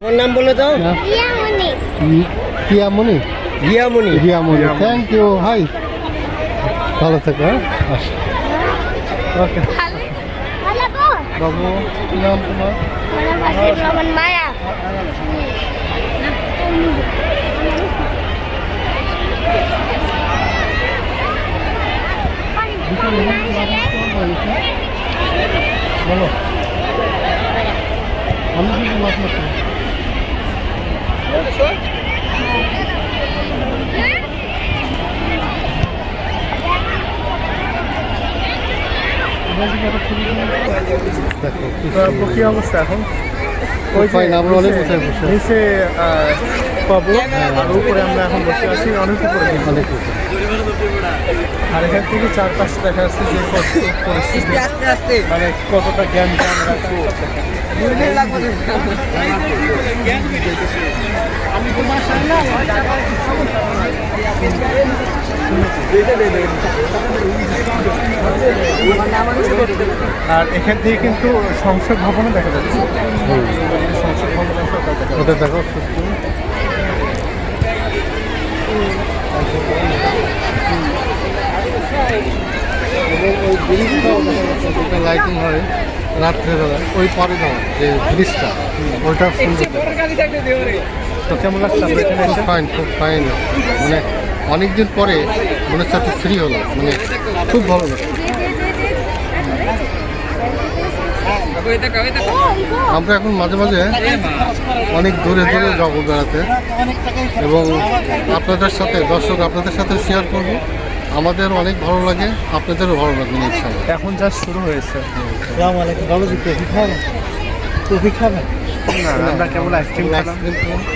তোমার নাম বলে দাও। Piyamoni Riyamoni Riyamoni thank you hi ভালো থেকো হ্যাঁ? ওকে। বাবু কি নাম তোমার? মানে মায়া। বলো। আমি কিন্তু মাছ মাছ দেখো কি অবস্থা এখন? নিচে পাবো আর উপরে আমরা এখন বসে আছি অনেক উপরে। অনেক আর এখান থেকে চার পাঁচটা দেখা যাচ্ছে যে কত পরিস্থিতি। মানে কতটা জ্ঞান জ্ঞান আর এখান থেকে কিন্তু সংসদ ভবনও দেখা যাচ্ছে। সংসদ ভবন আছে দেখা লাইটিং হয়। রাত্রেবেলা ওই পরে যাওয়া যে ব্রিজটা। ওইটা সুন্দর তো কেমন লাগছে আমরা খুব ফাইন খুব ফাইন মানে অনেকদিন পরে মনে হচ্ছে ফ্রি হলো মানে খুব ভালো লাগছে আমরা এখন মাঝে মাঝে অনেক দূরে দূরে যাব বেড়াতে। এবং আপনাদের সাথে দর্শক আপনাদের সাথে শেয়ার করব। আমাদের অনেক ভালো লাগে আপনাদেরও ভালো লাগে ইনশাল্লাহ এখন যা শুরু হয়েছে। ভালো কফি খাবেন? কফি খাবেন? না আমরা কেবল আইসক্রিম আইসক্রিম